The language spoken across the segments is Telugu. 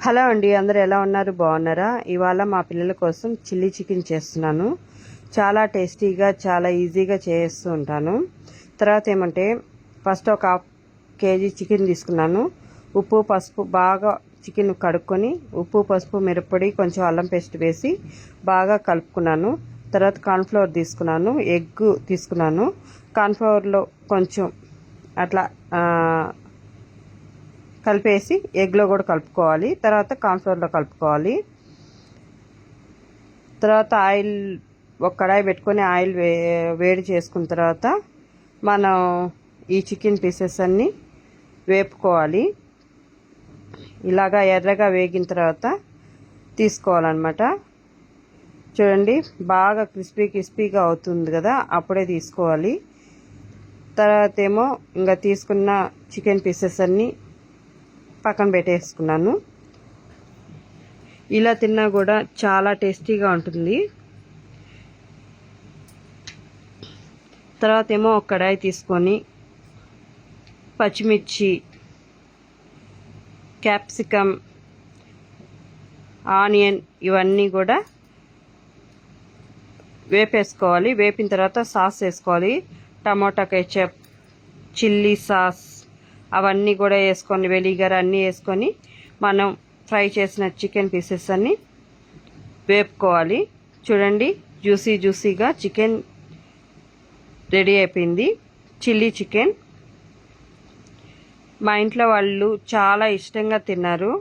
హలో అండి అందరు ఎలా ఉన్నారు? బాగున్నారా? ఇవాళ మా పిల్లల కోసం చిల్లీ చికెన్ చేస్తున్నాను. చాలా టేస్టీగా చాలా ఈజీగా చేస్తూ ఉంటాను. తర్వాత ఏమంటే ఫస్ట్ ఒక హాఫ్ కేజీ చికెన్ తీసుకున్నాను. ఉప్పు పసుపు బాగా చికెన్ కడుక్కొని ఉప్పు పసుపు మిరప్పొడి కొంచెం అల్లం పేస్ట్ వేసి బాగా కలుపుకున్నాను. తర్వాత కార్న్ఫ్లవర్ తీసుకున్నాను ఎగ్ తీసుకున్నాను. కార్న్ఫ్లవర్లో కొంచెం అట్లా కలిపేసి ఎగ్లో కూడా కలుపుకోవాలి. తర్వాత కార్న్ఫ్లోర్లో కలుపుకోవాలి. తర్వాత ఆయిల్ ఒక కడాయి పెట్టుకొని ఆయిల్ వే వేడి చేసుకున్న తర్వాత మనం ఈ చికెన్ పీసెస్ అన్నీ వేపుకోవాలి. ఇలాగా ఎర్రగా వేగిన తర్వాత తీసుకోవాలన్నమాట. చూడండి బాగా క్రిస్పీ క్రిస్పీగా అవుతుంది కదా అప్పుడే తీసుకోవాలి. తర్వాత ఏమో ఇంకా తీసుకున్న చికెన్ పీసెస్ అన్నీ పక్కన పెట్టేసుకున్నాను. ఇలా తిన్నా కూడా చాలా టేస్టీగా ఉంటుంది. తర్వాత ఏమో ఒక కడాయి తీసుకొని పచ్చిమిర్చి క్యాప్సికమ్ ఆనియన్ ఇవన్నీ కూడా వేపేసుకోవాలి. వేపిన తర్వాత సాస్ వేసుకోవాలి. టమాటా కెచప్ చిల్లీ సాస్ అవన్నీ కూడా వేసుకొని వెలిగర అన్నీ వేసుకొని మనం ఫ్రై చేసిన చికెన్ పీసెస్ అన్నీ వేపుకోవాలి. చూడండి జ్యూసీ జ్యూసీగా చికెన్ రెడీ అయిపోయింది. Chilli chicken. మా ఇంట్లో వాళ్ళు చాలా ఇష్టంగా తిన్నారు.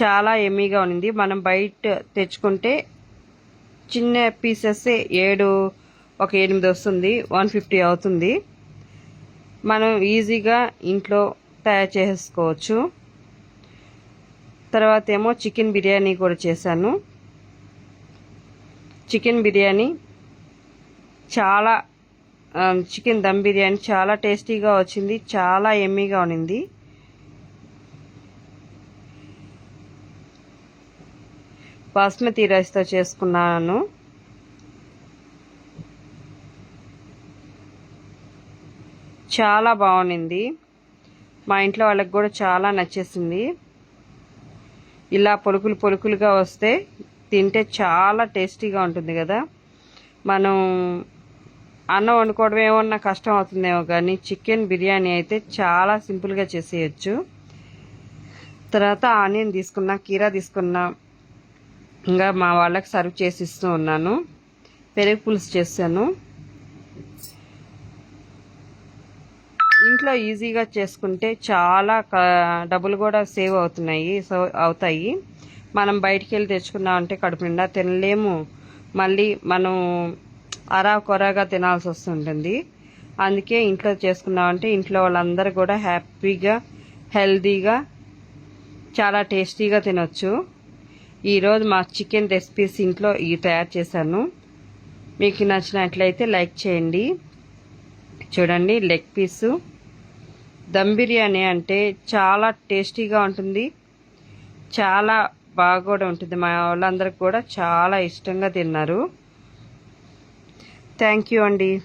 చాలా ఎమ్మీగా ఉంది మనం బయట తెచ్చుకుంటే చిన్న పీసెస్ ఏడు ఒక ఎనిమిది వస్తుంది వన్ ఫిఫ్టీ అవుతుంది. మనం ఈజీగా ఇంట్లో తయారు చేసుకోవచ్చు. తర్వాత ఏమో చికెన్ బిర్యానీ కూడా చేశాను. చికెన్ బిర్యానీ చాలా చికెన్ దమ్ బిర్యానీ చాలా టేస్టీగా వచ్చింది చాలా ఎమ్మీగా ఉన్నింది. బాస్మతి రైస్తో చేసుకున్నాను. చాలా బాగుంది మా ఇంట్లో వాళ్ళకి కూడా చాలా నచ్చేసింది. ఇలా పొలుకులు పొలుకులుగా వస్తే తింటే చాలా టేస్టీగా ఉంటుంది కదా. మనం అన్నం వండుకోవడం ఏమన్నా కష్టం అవుతుందేమో కానీ చికెన్ బిర్యానీ అయితే చాలా సింపుల్గా చేసేయచ్చు. తర్వాత ఆనియన్ తీసుకున్నా కీరా తీసుకున్నా ఇంకా మా వాళ్ళకి సర్వ్ చేసి ఇస్తూ ఉన్నాను. పెరుగు పులుసు చేశాను. ఇంట్లో ఈజీగా చేసుకుంటే చాలా డబ్బులు కూడా సేవ్ అవుతున్నాయి సో అవుతాయి. మనం బయటికి వెళ్ళి తెచ్చుకున్నామంటే కడుపు నిండా తినలేము. మళ్ళీ మనం అరా కొరగా తినాల్సి వస్తుంటుంది. అందుకే ఇంట్లో చేసుకున్నామంటే ఇంట్లో వాళ్ళందరూ కూడా హ్యాపీగా హెల్దీగా చాలా టేస్టీగా తినొచ్చు. ఈరోజు మా చికెన్ రెసిపీస్ ఇంట్లో ఇవి తయారు చేశాను. మీకు నచ్చినట్లయితే లైక్ చేయండి. చూడండి లెగ్ పీసు. దమ్ బిర్యానీ అంటే చాలా టేస్టీగా ఉంటుంది. చాలా బాగా కూడా ఉంటుంది. మా వాళ్ళందరికి కూడా చాలా ఇష్టంగా తిన్నారు. థ్యాంక్ యూ అండి.